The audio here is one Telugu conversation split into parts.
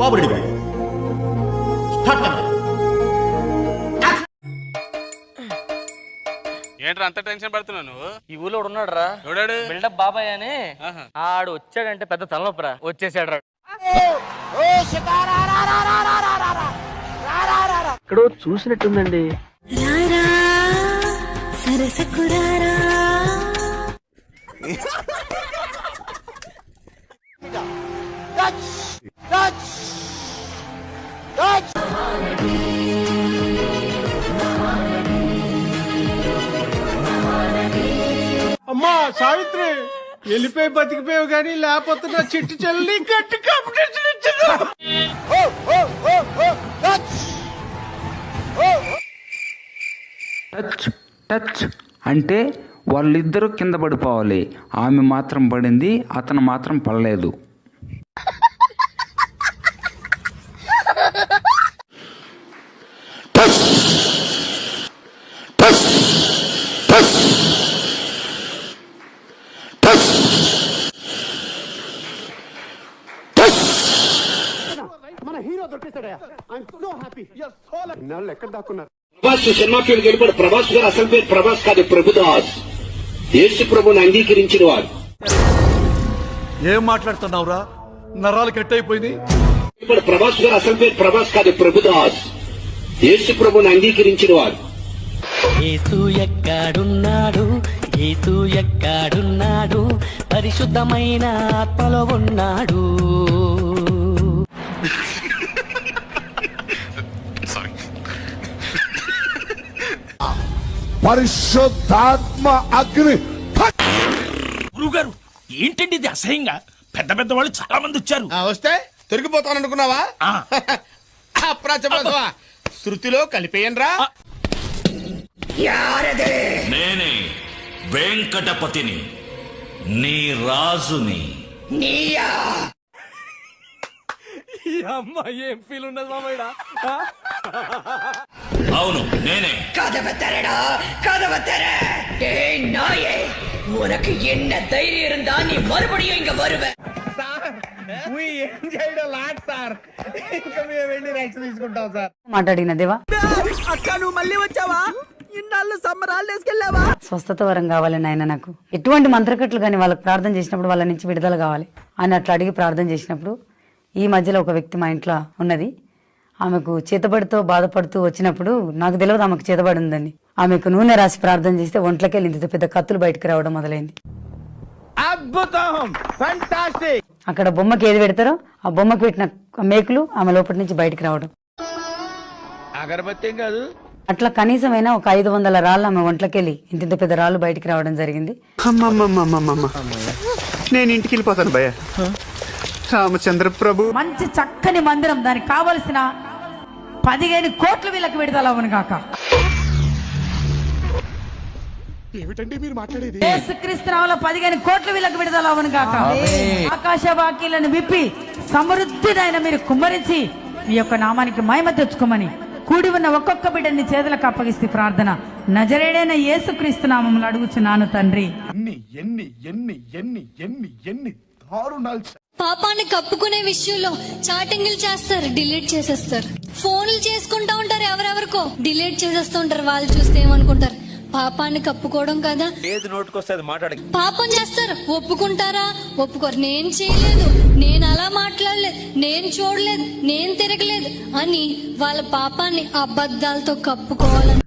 బాబు రెడీ గారు స్టార్ట్ కెమెరా ఏంట్రా అంత టెన్షన్ పడుతున్నావు నువ్వు? ఈ ఊళ్ళో ఉన్నాడు రా ఎవడాడు? బిల్డప్ బాబాయ్ అని. ఆహా. ఆడు వచ్చాడంటే పెద్ద తలనొప్పరా. వచ్చేసాడు రా ఇక్కడ చూసినట్టుందండి. రారా అమ్మా సావిత్రి వెళ్ళిపోయి బతికిపోయావు కానీ లేకపోతే నా చిట్టు చెల్లి గట్టి కాంపిటీషన్ ఇచ్చింది టచ్ టచ్ అంటే వాళ్ళిద్దరూ కింద పడిపోవాలి. ఆమె మాత్రం పడింది అతను మాత్రం పడలేదు. ప్రభాస్ సినిమా ఫీల్డ్కి వెళ్ళిపోయాడు ప్రభాస్ గారు అసలు పేరు ప్రభాస్ కాదు ప్రభుదాస్. యేసు ప్రభుని అంగీకరించిన వారు. ఏం మాట్లాడుతున్నావురా? నరాలు కట్ అయిపోయింది ఇప్పుడు ప్రభాస్ గారు అసలు పేరు ప్రభాస్ కాదు ప్రభుదాస్. యేసు ప్రభుని అంగీకరించిన వారు. ఏసు ఎక్కడున్నాడు? ఏసు ఎక్కడున్నాడు? పరిశుద్ధమైన ఆత్మలో ఉన్నాడు. పరిశుద్ధాత్మ అగ్ని. గురుగారు ఏంటండి ఇది అసహ్యంగా? పెద్ద పెద్ద వాళ్ళు చాలా మంది వచ్చారు. వస్తే తిరిగిపోతాను అనుకున్నావా ఆ. అప్రాచపడతావా శృతిలో కలిపేయనరా నేనే వెంకటపతిని నీ రాజుని. అమ్మాయి ఏం ఫీల్ ఉన్నది మామయ్య అవును నేనే கதவை தரடா கதவை தர ஏய் நாயே உனக்கு என்ன தைரியம் இருந்தா நீ மறுபடியும் இங்க வருவ ఏం చేయడం లాట్ సార్ ఇంకా మేము వెళ్ళి రెక్స్ తీసుకుంటాం సార్ మాట్లాడిన దేవా అక్క నువ్వు మళ్ళీ వచ్చావా ఇన్నాళ్ళు సమ్మరాలు వేసుకెళ్ళావా స్వస్థత వరం కావాలని ఆయన నాకు ఎటువంటి మంత్రకట్లు కానీ వాళ్ళకి ప్రార్థన చేసినప్పుడు వాళ్ళ నుంచి విడుదల కావాలి అని అట్లా అడిగి ప్రార్థన చేసినప్పుడు ఈ మధ్యలో ఒక వ్యక్తి మా ఇంట్లో ఉన్నది ఆమెకు చేతబడితో బాధపడుతూ వచ్చినప్పుడు నాకు తెలియదు ఆమెకు చేతబడి ఉందని. ఆమెకు నూనె రాసి ప్రార్థన చేస్తే ఒంట్లోకి వెళ్ళి ఇంత పెద్ద కత్తులు బయటకు రావడం మొదలైంది. అక్కడ బొమ్మకి ఏది పెడతారో ఆ బొమ్మకి పెట్టిన మేకులు ఆమె లోపటి నుంచి బయటకు రావడం. అగరబత్తి కాదు. అట్లా కనీసమైన ఒక ఐదు వందల రాళ్ళు ఆమె ఒంట్లోకెళ్ళి ఇంత ఇంత పెద్ద రాళ్ళు బయటికి రావడం జరిగింది. నేను ఇంటికి వెళ్ళిపోతాను భయ్య. రామచంద్ర ప్రభు మంచి చక్కని మందిరం దానికి కావలసిన పదిహేను కోట్ల వీళ్ళకి విడుదల అవును కాక. ఏమిటండి మీరు మాట్లాడేది? యేసుక్రీస్తునామలో పదిహేను కోట్ల వీళ్ళకి విడుదల అవును కాక. ఆకాశ వాక్యాలను విప్పి సమృద్ధిదైన మీరు కుమ్మరించి మీ యొక్క నామానికి మహిమ తెచ్చుకోమని కూడి ఉన్న ఒక్కొక్క బిడ్డని చేతులకు అప్పగిస్తే ప్రార్థన. నజరేడైన యేసుక్రీస్తు నామములు అడుగుచున్నాను తండ్రి. ఎన్ని ఎన్ని ఎన్ని ఎన్ని ఎన్ని ఎన్ని దారుణాలు పాపాన్ని కప్పుకునే విషయంలో చాటింగ్లు చేస్తారు డిలీట్ చేసేస్తారు. ఫోన్లు చేసుకుంటా ఉంటారు ఎవరెవరికో. డిలీట్ చేసేస్తూ ఉంటారు వాళ్ళు చూస్తే ఏమనుకుంటారు? పాపాన్ని కప్పుకోవడం కదా. ఏది మాట్లాడ పాపం చేస్తారు. ఒప్పుకుంటారా? ఒప్పుకోరు. నేను చేయలేదు. నేను అలా మాట్లాడలేదు. నేను చూడలేదు. నేను తిరగలేదు అని వాళ్ళ పాపాన్ని అబద్ధాలతో కప్పుకోవాలని.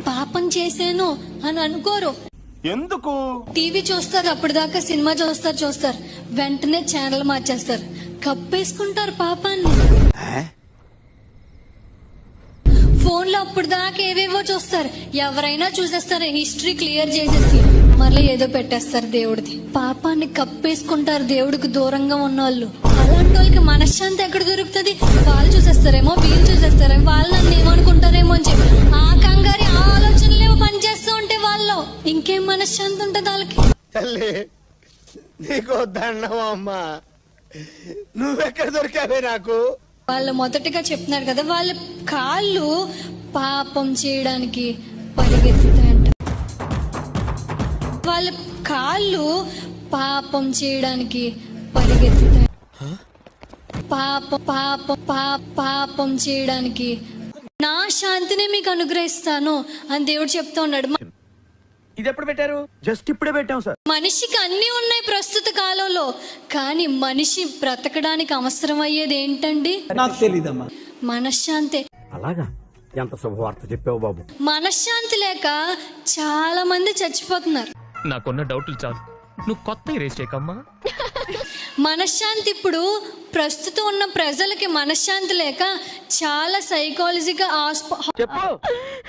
పాపం చేశాను అని అనుకోరు. ఎందుకు? టీవీ చూస్తారు. అప్పటిదాకా సినిమా చూస్తారు చూస్తారు. వెంటనే ఛానల్ మార్చేస్తారు. కప్పేసుకుంటారు పాపాన్ని. ఫోన్లో అప్పుడు దాకా ఏవేవో చూస్తారు. ఎవరైనా చూసేస్తారు. హిస్టరీ క్లియర్ చేసేసి మళ్ళీ ఏదో పెట్టేస్తారు దేవుడిది. పాపాన్ని కప్పేసుకుంటారు దేవుడికి దూరంగా ఉన్న వాళ్ళు అలాంటి వాళ్ళకి మనశ్శాంతి ఎక్కడ దొరుకుతుంది? వాళ్ళు చూసేస్తారేమో వీళ్ళు చూసేస్తారేమో వాళ్ళు నన్ను ఏమనుకుంటారేమో అని చెప్పి. ఆ కంగారి ఆ ఆలోచనలేమో పనిచేస్తూ ఉంటే వాళ్ళు ఇంకేం మనశ్శాంతి ఉంటుంది వాళ్ళకి? తల్లి నీకు దండం అమ్మా. నువ్వెక్కడ దొరికావే నాకు? వాళ్ళు మొదటగా చెప్తున్నారు కదా వాళ్ళ కాళ్ళు పాపం చేయడానికి పరిగెత్తుతాయంట. వాళ్ళ కాళ్ళు పాపం చేయడానికి పరిగెత్తుతాయి. పాపం పాపం పాప పాపం చేయడానికి. నా శాంతిని మీకు అనుగ్రహిస్తాను అని దేవుడు చెప్తా ఉన్నాడు. ఇది ఎప్పుడు పెట్టారు? జస్ట్ ఇప్పుడే పెట్టాం సార్. మనిషికి అన్నీ ఉన్నాయి ప్రస్తుత కాలంలో కానీ మనిషి బ్రతకడానికి అవసరం అయ్యేది ఏంటండి? నాకు తెలీదమ్మా. మనశ్శాంతి. అలాగా? ఎంత శుభవార్త చెప్పావు బాబు. మనశ్శాంతి లేక చాలా మంది చచ్చిపోతున్నారు. నాకున్న డౌట్లు చాలు. నువ్వు కొత్త రేస్ చేయకమ్మా. మనశ్శాంతి ఇప్పుడు ప్రస్తుతం ఉన్న ప్రజలకి మనశ్శాంతి లేక చాలా సైకాలజీగా ఆస్ప చెప్పు.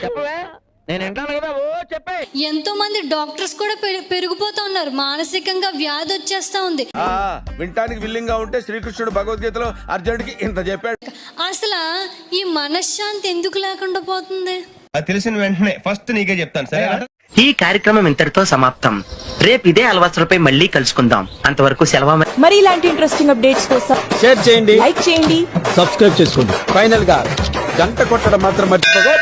చెప్పవే. నేను వింటాను కదా ఓ చెప్పే. ఎంతో మంది డాక్టర్స్ కూడా పెరి- పెరిగిపోతా ఉన్నారు. మానసికంగా వ్యాధి వచ్చేస్తా ఉంది. వినటానికి విల్లింగ్గా ఉంటే శ్రీకృష్ణుడు భగవద్గీతలో అర్జునుడికి ఇంత చెప్పాడు. అసలు ఈ మనశ్శాంతి ఎందుకు లేకుండా పోతుంది? అది తెలిసిన వెంటనే ఫస్ట్ నీకే చెప్తాను సరే ఈ కార్యక్రమం ఇంతటితో సమాప్తం. రేపు ఇదే అలవాసులపై మళ్ళీ కలుసుకుందాం. అంతవరకు సెలవు మరి ఇలాంటి ఇంట్రెస్టింగ్ అప్డేట్స్ కోసం షేర్ చేయండి. లైక్ చేయండి. సబ్స్క్రైబ్ చేసుకోండి. ఫైనల్గా గంట కొట్టడం మాత్రం మర్చిపోగా